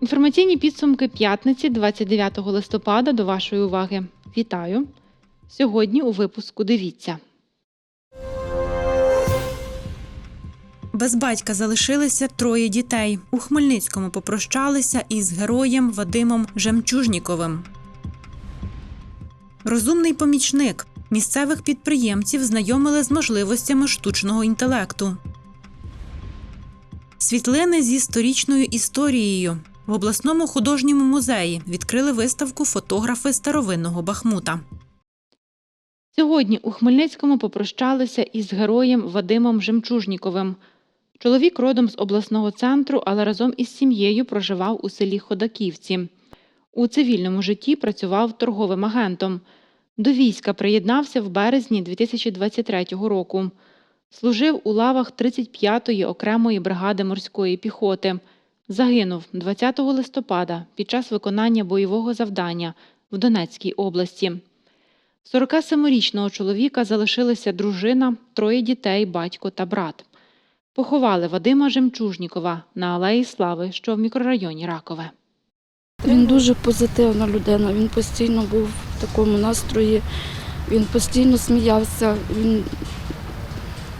Інформаційні підсумки п'ятниці 29 листопада до вашої уваги. Вітаю! Сьогодні у випуску дивіться. Без батька залишилися троє дітей. У Хмельницькому попрощалися із героєм Вадимом Жемчужніковим. Розумний помічник місцевих підприємців знайомили з можливостями штучного інтелекту. Світлини зі сторічною історією. В обласному художньому музеї відкрили виставку фотографи старовинного Бахмута. Сьогодні у Хмельницькому попрощалися із героєм Вадимом Жемчужніковим. Чоловік родом з обласного центру, але разом із сім'єю проживав у селі Ходаківці. У цивільному житті працював торговим агентом. До війська приєднався в березні 2023 року. Служив у лавах 35-ї окремої бригади морської піхоти. Загинув 20 листопада під час виконання бойового завдання в Донецькій області. 47-річного чоловіка залишилися дружина, троє дітей, батько та брат. Поховали Вадима Жемчужнікова на Алеї Слави, що в мікрорайоні Ракове. Він дуже позитивна людина. Він постійно був в такому настрої, він постійно сміявся. Він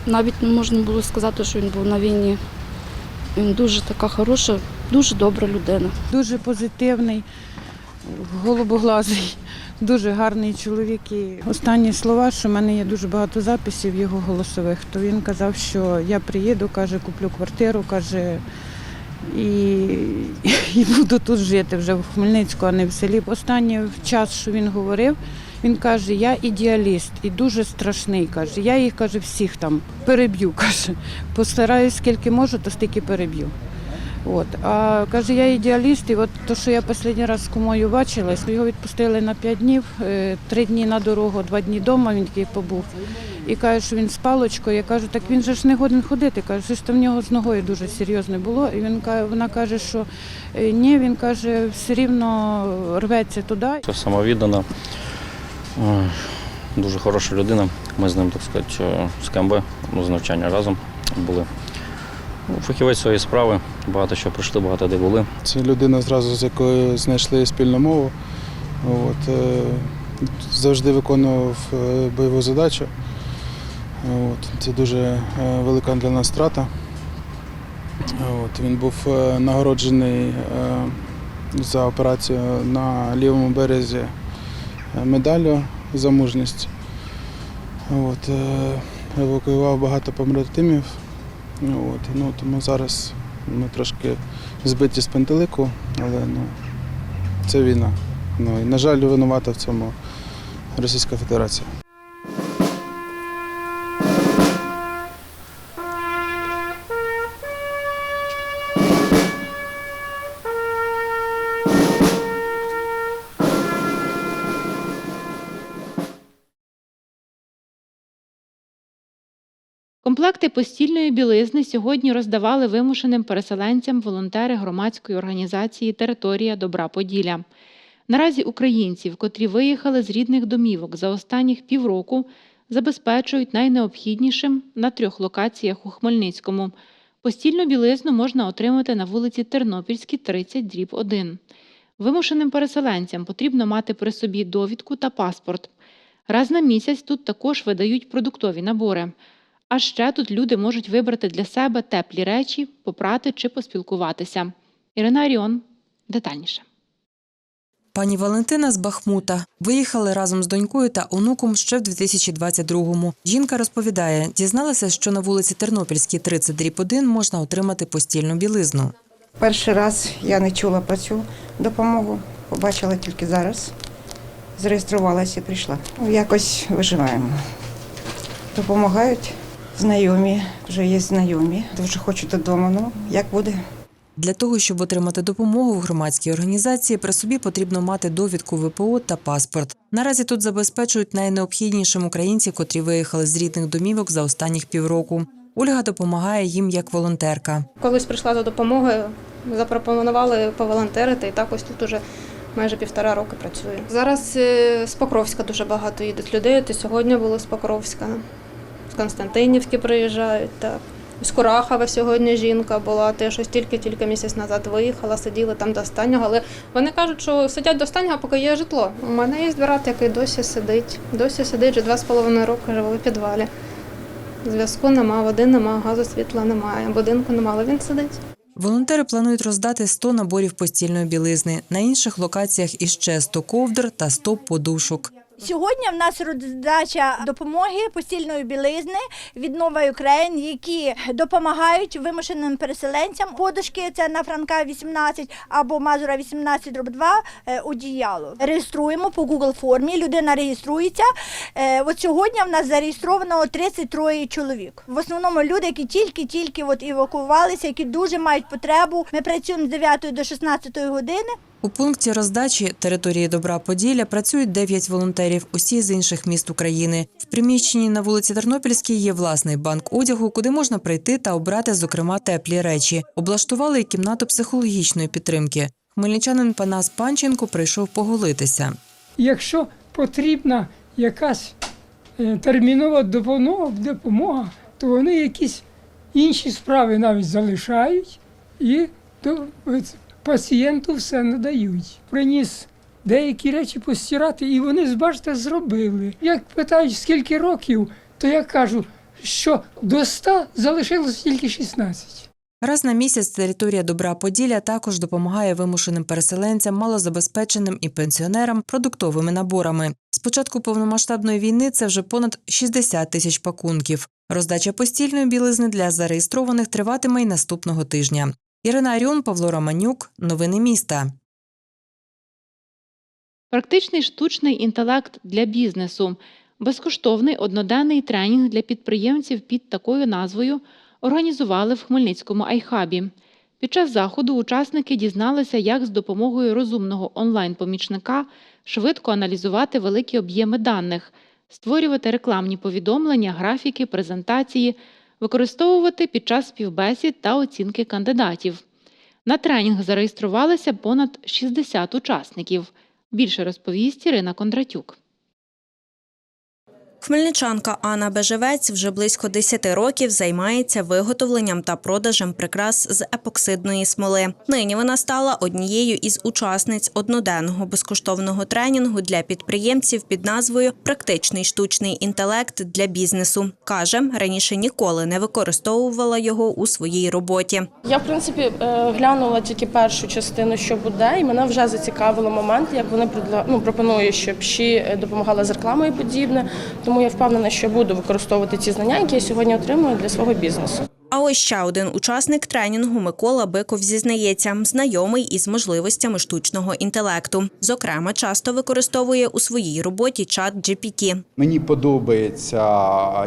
навіть не можна було сказати, що він був на війні. Він дуже така хороша, дуже добра людина. дуже позитивний, голубоглазий, дуже гарний чоловік. І останні слова, що в мене є дуже багато записів його голосових, то він казав, що я приїду, каже, куплю квартиру, каже, і, і буду тут жити вже в Хмельницьку, а не в селі. Останній час, що він говорив, він каже, я ідеаліст і дуже страшний. каже. Я їх каже, всіх там переб'ю. каже. Постараюсь, скільки можу, то стільки переб'ю. От. А каже, я ідеаліст, і от то, що я останній раз з кумою бачилась, його відпустили на 5 днів, е, три дні на дорогу, два дні вдома він такий побув. І каже, що він з палочкою. Я кажу, так він же ж не годен ходити. Каже, що ж там в нього з ногою дуже серйозне було. І він вона каже, що е, ні, він каже, все рівно рветься туди. Це самовіддана, дуже хороша людина. Ми з ним, так сказати, з КМБ, ну, з навчання разом були. Фахівець своєї справи, багато що пройшли, багато де були. Це людина зразу, з якою знайшли спільну мову. От, е, завжди виконував е, бойову задачу. От, це дуже е, велика для нас втрата. От, він був нагороджений за операцію на лівому березі медаллю за мужність. От, евакуював багато побратимів. От, ну, тому зараз ми трошки збиті з пантелику, але ну, це війна. Ну, і, на жаль, винувата в цьому Російська Федерація. Комплекти постільної білизни сьогодні роздавали вимушеним переселенцям волонтери громадської організації Територія Добра Поділля. Наразі українців, котрі виїхали з рідних домівок за останніх півроку, забезпечують найнеобхіднішим на трьох локаціях у Хмельницькому. Постільну білизну можна отримати на вулиці Тернопільській, 30, дріб 1. Вимушеним переселенцям потрібно мати при собі довідку та паспорт. Раз на місяць тут також видають продуктові набори. А ще тут люди можуть вибрати для себе теплі речі, попрати чи поспілкуватися. Ірина Аріон детальніше. Пані Валентина з Бахмута виїхали разом з донькою та онуком ще в 2022-му. Жінка розповідає, дізналася, що на вулиці Тернопільській 30 дріб 1 можна отримати постільну білизну. Перший раз я не чула про цю допомогу, побачила тільки зараз. Зареєструвалася і прийшла. Ну, Якось виживаємо. Допомагають знайомі, вже є знайомі. Дуже хочуть додому. Ну, як буде? Для того, щоб отримати допомогу в громадській організації, при собі потрібно мати довідку ВПО та паспорт. Наразі тут забезпечують найнеобхіднішим українців, котрі виїхали з рідних домівок за останніх півроку. Ольга допомагає їм як волонтерка. Колись прийшла за допомогою, запропонували поволонтерити, і так ось тут уже майже півтора роки працюю. Зараз е, з Покровська дуже багато їдуть людей. От і сьогодні були з Покровська, з Константинівки приїжджають. Так. З Курахова сьогодні жінка була, теж ось тільки-тільки місяць назад виїхала, сиділи там до останнього. Але вони кажуть, що сидять до останнього, поки є житло. У мене є брат, який досі сидить. Досі сидить вже два з половиною роки, живе у підвалі. Зв'язку нема, води нема, газу світла немає, будинку нема, але він сидить. Волонтери планують роздати 100 наборів постільної білизни. На інших локаціях іще 100 ковдр та 100 подушок. Сьогодні в нас роздача допомоги постільної білизни від Нова Україн, які допомагають вимушеним переселенцям. Подушки це на Франка 18 або Мазура 18 дроб 2 е, одіяло. Реєструємо по Google формі. Людина реєструється. Е, От сьогодні в нас зареєстровано 33 чоловік. В основному люди, які тільки-тільки от евакуювалися, які дуже мають потребу. Ми працюємо з 9 до 16 години. У пункті роздачі території Добра Поділля працюють 9 волонтерів, усі з інших міст України. В приміщенні на вулиці Тернопільській є власний банк одягу, куди можна прийти та обрати, зокрема, теплі речі. Облаштували й кімнату психологічної підтримки. Хмельничанин Панас Панченко прийшов поголитися. Якщо потрібна якась е, термінова допомога, допомога, то вони якісь інші справи навіть залишають і пацієнту все надають. Приніс деякі речі постирати, і вони, бачите, зробили. Як питають, скільки років, то я кажу, що до 100 залишилось тільки 16. Раз на місяць територія Добра Поділля також допомагає вимушеним переселенцям, малозабезпеченим і пенсіонерам продуктовими наборами. З початку повномасштабної війни це вже понад 60 тисяч пакунків. Роздача постільної білизни для зареєстрованих триватиме й наступного тижня. Ірина Аріон, Павло Романюк. Новини міста. Практичний штучний інтелект для бізнесу. Безкоштовний одноденний тренінг для підприємців під такою назвою організували в Хмельницькому айхабі. Під час заходу учасники дізналися, як з допомогою розумного онлайн-помічника швидко аналізувати великі об'єми даних, створювати рекламні повідомлення, графіки, презентації, використовувати під час співбесід та оцінки кандидатів. На тренінг зареєструвалися понад 60 учасників. Більше розповість Ірина Кондратюк. Хмельничанка Анна Бежевець вже близько 10 років займається виготовленням та продажем прикрас з епоксидної смоли. Нині вона стала однією із учасниць одноденного безкоштовного тренінгу для підприємців під назвою Практичний штучний інтелект для бізнесу. каже, раніше ніколи не використовувала його у своїй роботі. Я в принципі е, глянула тільки першу частину, що буде, і мене вже зацікавило момент, як вони ну, пропонують, щоб ЩІ допомагала з рекламою подібне. Тому я впевнена, що буду використовувати ці знання, які я сьогодні отримую для свого бізнесу. А ось ще один учасник тренінгу Микола Биков зізнається, знайомий із можливостями штучного інтелекту. Зокрема, часто використовує у своїй роботі чат GPT. Мені подобається,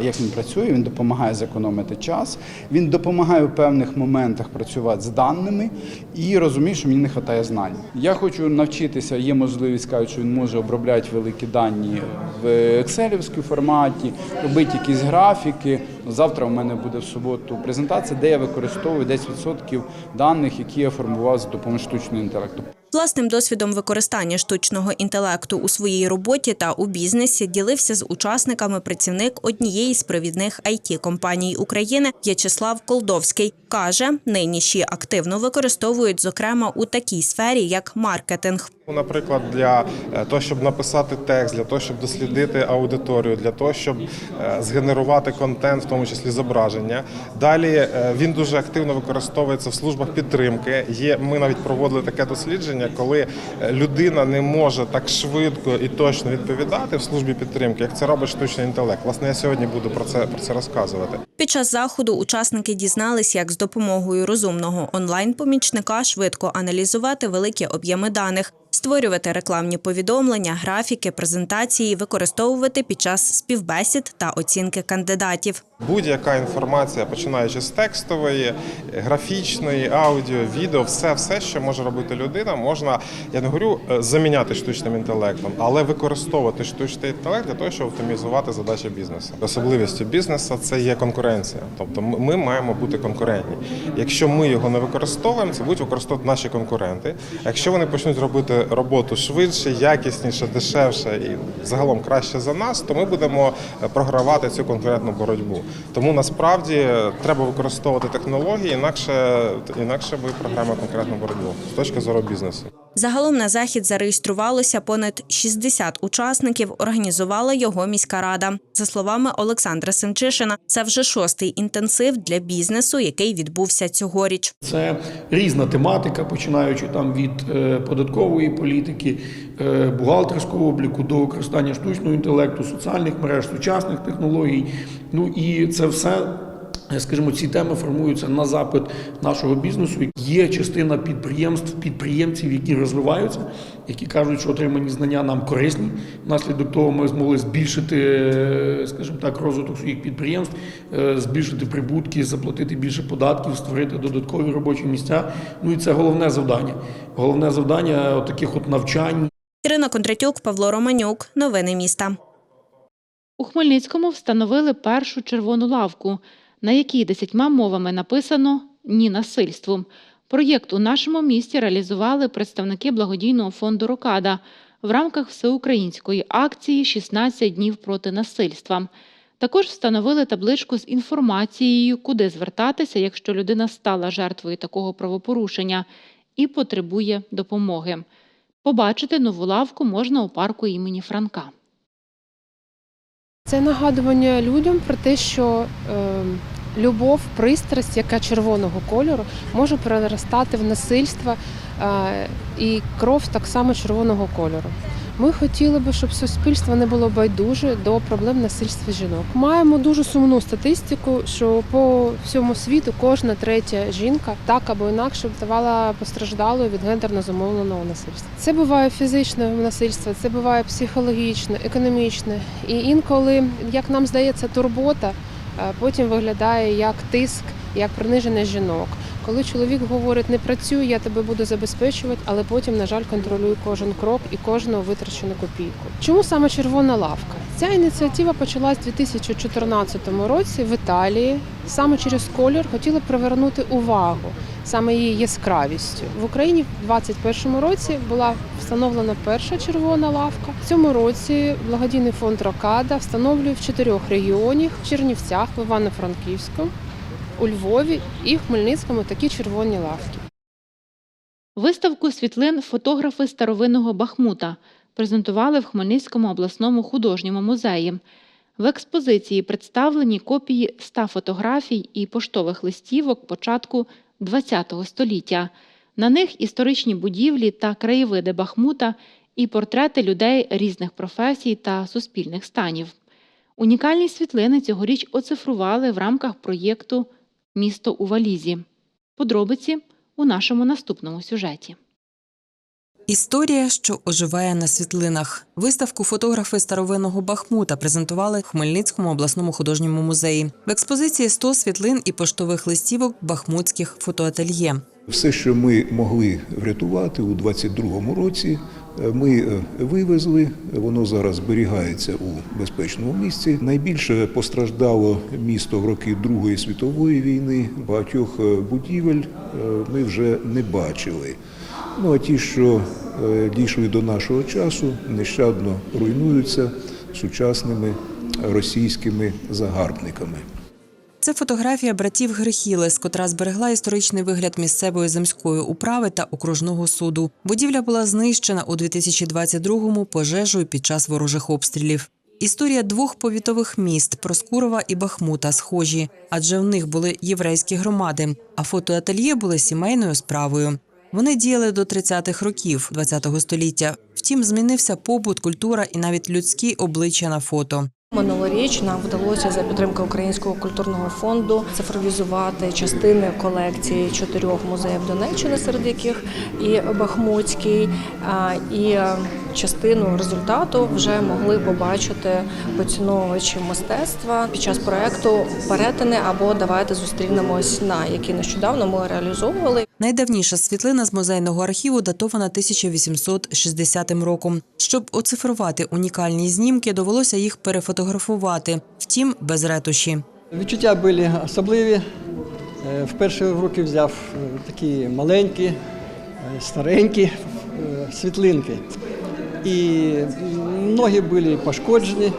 як він працює. Він допомагає зекономити час. Він допомагає у певних моментах працювати з даними і розумію, що мені не вистачає знань. Я хочу навчитися. Є можливість кажуть, що він може обробляти великі дані в екселівському форматі, робити якісь графіки. Завтра у мене буде в суботу презентація, де я використовую 10% даних, які я формував за допомогою штучного інтелекту. Власним досвідом використання штучного інтелекту у своїй роботі та у бізнесі ділився з учасниками працівник однієї з провідних it компаній України В'ячеслав Колдовський. Каже, нині ще активно використовують, зокрема у такій сфері, як маркетинг. Наприклад, для е, того, щоб написати текст, для того, щоб дослідити аудиторію, для того, щоб е, згенерувати контент, в тому числі зображення. Далі е, він дуже активно використовується в службах підтримки. Є ми навіть проводили таке дослідження, коли людина не може так швидко і точно відповідати в службі підтримки, як це робить штучний інтелект. Власне, я сьогодні буду про це про це розказувати. Під час заходу учасники дізнались, як з допомогою розумного онлайн-помічника швидко аналізувати великі об'єми даних, створювати рекламні повідомлення, графіки, презентації, використовувати під час співбесід та оцінки кандидатів. Будь-яка інформація, починаючи з текстової, графічної, аудіо, відео, все, все, що може робити людина, можна, я не говорю е, заміняти штучним інтелектом, але використовувати штучний інтелект для того, щоб оптимізувати задачі бізнесу. Особливістю бізнесу це є конкуренція. Тобто ми- маємо бути конкурентні. Якщо ми його не використовуємо, це будуть використовувати наші конкуренти. Якщо вони почнуть робити роботу швидше, якісніше, дешевше і загалом краще за нас, то ми будемо е, програвати цю конкурентну боротьбу. Тому насправді е, треба використовувати технології, інакше інакше ми програємо конкурентну боротьбу з точки зору бізнесу. Загалом на захід зареєструвалося понад 60 учасників. Організувала його міська рада. За словами Олександра Семчишина, це вже шостий інтенсив для бізнесу, який відбувся цьогоріч. Це різна тематика, починаючи там від е, податкової політики, е, бухгалтерського обліку до використання штучного інтелекту, соціальних мереж, сучасних технологій. Ну і це все. Скажімо, ці теми формуються на запит нашого бізнесу. Є частина підприємств, підприємців, які розвиваються, які кажуть, що отримані знання нам корисні. Внаслідок того ми змогли збільшити, е, скажімо так, розвиток своїх підприємств, е, збільшити прибутки, заплатити більше податків, створити додаткові робочі місця. Ну і це головне завдання. Головне завдання от таких от навчань. Ірина Кондратюк, Павло Романюк. Новини міста. У Хмельницькому встановили першу червону лавку, на якій десятьма мовами написано Ні насильству. Проєкт у нашому місті реалізували представники благодійного фонду Рокада в рамках всеукраїнської акції «16 днів проти насильства. Також встановили табличку з інформацією, куди звертатися, якщо людина стала жертвою такого правопорушення і потребує допомоги. Побачити нову лавку можна у парку імені Франка. Це нагадування людям про те, що е, любов, пристрасть, яка червоного кольору, може переростати в насильство е, і кров так само червоного кольору. Ми хотіли би, щоб суспільство не було байдуже до проблем насильства жінок. Маємо дуже сумну статистику, що по всьому світу кожна третя жінка так або інакше ставала постраждалою від гендерно замовленого насильства. Це буває фізичне насильство, це буває психологічне, економічне. І інколи, як нам здається, турбота потім виглядає як тиск, як приниження жінок. Коли чоловік говорить не працюй, я тебе буду забезпечувати, але потім, на жаль, контролюю кожен крок і кожну витрачену копійку. Чому саме червона лавка? Ця ініціатива почалась у 2014 році в Італії. Саме через колір хотіли привернути увагу саме її яскравістю. В Україні в 2021 році була встановлена перша червона лавка. В цьому році благодійний фонд Рокада встановлює в чотирьох регіонах: в Чернівцях, в Івано-Франківську, у Львові і Хмельницькому такі червоні лавки. Виставку світлин фотографи старовинного Бахмута презентували в Хмельницькому обласному художньому музеї. В експозиції представлені копії 100 фотографій і поштових листівок початку ХХ століття. На них історичні будівлі та краєвиди Бахмута і портрети людей різних професій та суспільних станів. Унікальні світлини цьогоріч оцифрували в рамках проєкту Місто у валізі. Подробиці у нашому наступному сюжеті. Історія, що оживає на світлинах. Виставку фотографи старовинного Бахмута презентували в Хмельницькому обласному художньому музеї. В експозиції 100 світлин і поштових листівок бахмутських фотоательє. Все, що ми могли врятувати у 22-му році, е, ми е, вивезли. Воно зараз зберігається у безпечному місці. Найбільше постраждало місто в роки Другої світової війни. Багатьох е, будівель ми вже не бачили. Ну а ті, що е, дійшли до нашого часу, нещадно руйнуються сучасними російськими загарбниками. Це фотографія братів Грехілес, котра зберегла історичний вигляд місцевої земської управи та окружного суду. Будівля була знищена у 2022-му пожежею під час ворожих обстрілів. Історія двох повітових міст Проскурова і Бахмута схожі, адже в них були єврейські громади, а фотоательє були сімейною справою. Вони діяли до 30-х років ХХ століття. Втім, змінився побут, культура і навіть людські обличчя на фото. Минулоріч нам вдалося за підтримки Українського культурного фонду цифровізувати частини колекції чотирьох музеїв Донеччини, серед яких і Бахмутський, і частину результату вже могли побачити поціновувачі мистецтва під час проекту перетини або давайте зустрінемось на які нещодавно ми реалізовували. Найдавніша світлина з музейного архіву датована 1860 роком. Щоб оцифрувати унікальні знімки, довелося їх перефотографувати, втім без ретуші. Відчуття були особливі. Е, Вперше в руки взяв е, такі маленькі, е, старенькі світлинки. І ноги були пошкоджені.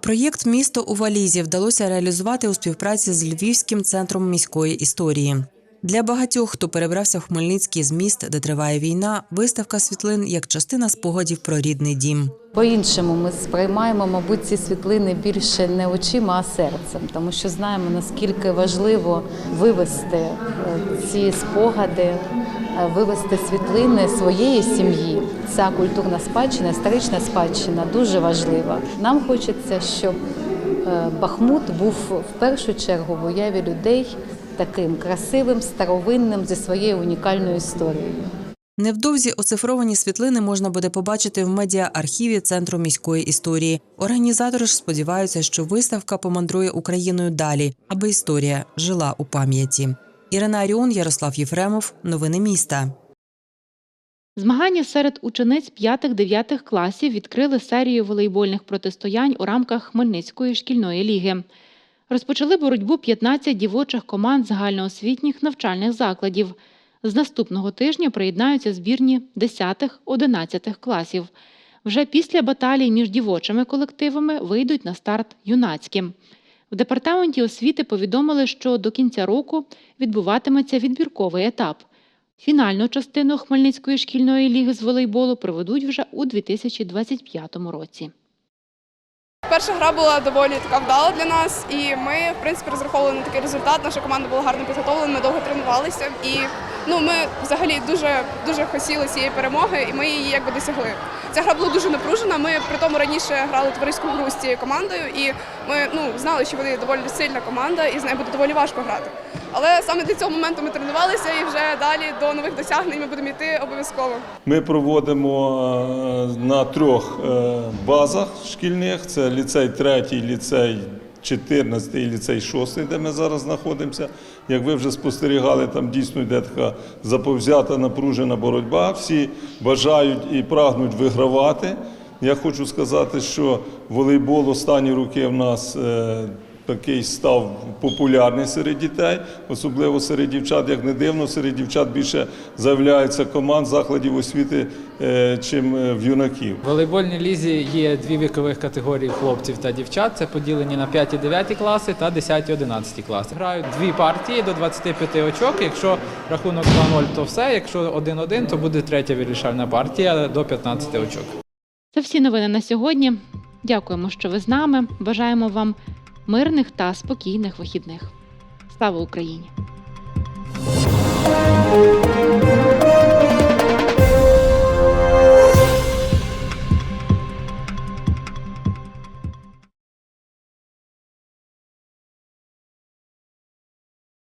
Проєкт Місто у валізі вдалося реалізувати у співпраці з Львівським центром міської історії. Для багатьох, хто перебрався в Хмельницький з міст, де триває війна, виставка світлин як частина спогадів про рідний дім. По-іншому ми сприймаємо, мабуть, ці світлини більше не очима, а серцем, тому що знаємо, наскільки важливо вивести е, ці спогади, вивести світлини своєї сім'ї. Ця культурна спадщина, історична спадщина дуже важлива. Нам хочеться, щоб е, Бахмут був в першу чергу в уяві людей таким красивим, старовинним зі своєю унікальною історією. Невдовзі оцифровані світлини можна буде побачити в медіа-архіві Центру міської історії. Організатори ж сподіваються, що виставка помандрує Україною далі, аби історія жила у пам'яті. Ірина Аріон, Ярослав Єфремов. Новини міста. Змагання серед учениць 5-9 класів відкрили серію волейбольних протистоянь у рамках Хмельницької шкільної ліги. Розпочали боротьбу 15 дівочих команд загальноосвітніх навчальних закладів. З наступного тижня приєднаються збірні 10-11 класів. Вже після баталій між дівочими колективами вийдуть на старт юнацькі. В департаменті освіти повідомили, що до кінця року відбуватиметься відбірковий етап. Фінальну частину Хмельницької шкільної ліги з волейболу проведуть вже у 2025 році. Перша гра була доволі така вдала для нас, і ми, в принципі, розраховували на такий результат. Наша команда була гарно підготовлена, ми довго тренувалися. І ну, ми взагалі дуже дуже хотіли цієї перемоги, і ми її якби досягли. Ця гра була дуже напружена. Ми при тому раніше грали товариську гру з цією командою, і ми ну, знали, що вони доволі сильна команда, і з нею буде доволі важко грати. Але саме для цього моменту ми тренувалися, і вже далі до нових досягнень ми будемо йти обов'язково. Ми проводимо е, на трьох е, базах шкільних: це ліцей третій, ліцей 14 і ліцей 6, де ми зараз знаходимося. Як ви вже спостерігали, там дійсно йде така заповзята, напружена боротьба. Всі бажають і прагнуть вигравати. Я хочу сказати, що волейбол останні роки в нас е, такий став популярний серед дітей, особливо серед дівчат. Як не дивно, серед дівчат більше з'являється команд закладів освіти, е, чим е, в юнаків. В волейбольній лізі є дві вікових категорії хлопців та дівчат. Це поділені на 5 і 9 класи та 10 і 11 класи. Грають дві партії до 25 очок. Якщо рахунок 2-0, то все. Якщо 1-1, то буде третя вирішальна партія до 15 очок. Це всі новини на сьогодні. Дякуємо, що ви з нами. Бажаємо вам мирних та спокійних вихідних. Слава Україні!